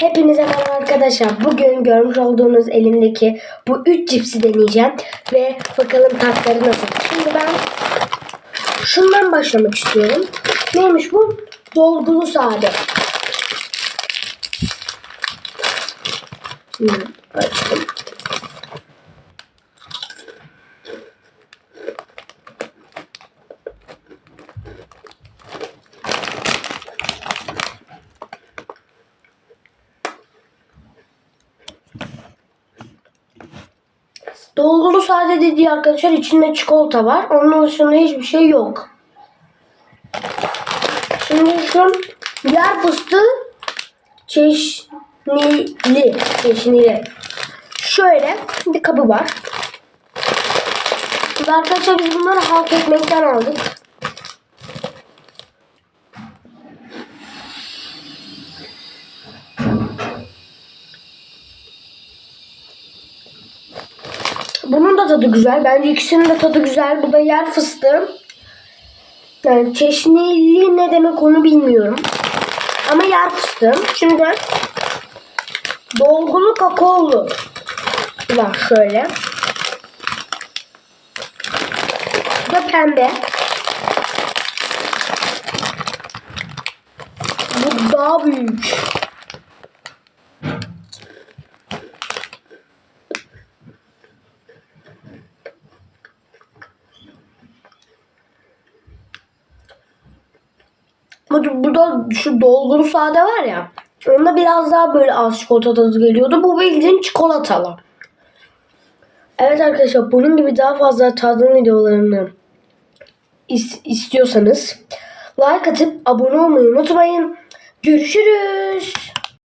Hepinize merhaba arkadaşlar. Bugün görmüş olduğunuz elimdeki bu üç cipsi deneyeceğim. Ve bakalım tatları nasıl. Şimdi ben şundan başlamak istiyorum. Neymiş bu? Dolgulu sade. Hmm, açtım. Dolgulu sade dediği arkadaşlar içinde çikolata var. Onun dışında hiçbir şey yok. Şimdi şu yer fıstığı çeşnili. Çeşnili. Şöyle bir kabı var. Şimdi arkadaşlar biz bunları halk ekmekten aldık. Bunun da tadı güzel. Bence ikisinin de tadı güzel. Bu da yer fıstığı. Yani çeşnili ne demek onu bilmiyorum. Ama yer fıstığı. Şimdi dolgulu kakaolu var şöyle. Bu da pembe. Bu daha büyük. Bu, bu da şu dolgulu sade var ya. Onda biraz daha böyle az çikolata tadı geliyordu. Bu bildiğin çikolatalı. Evet arkadaşlar bunun gibi daha fazla tadım videolarını is- istiyorsanız like atıp abone olmayı unutmayın. Görüşürüz.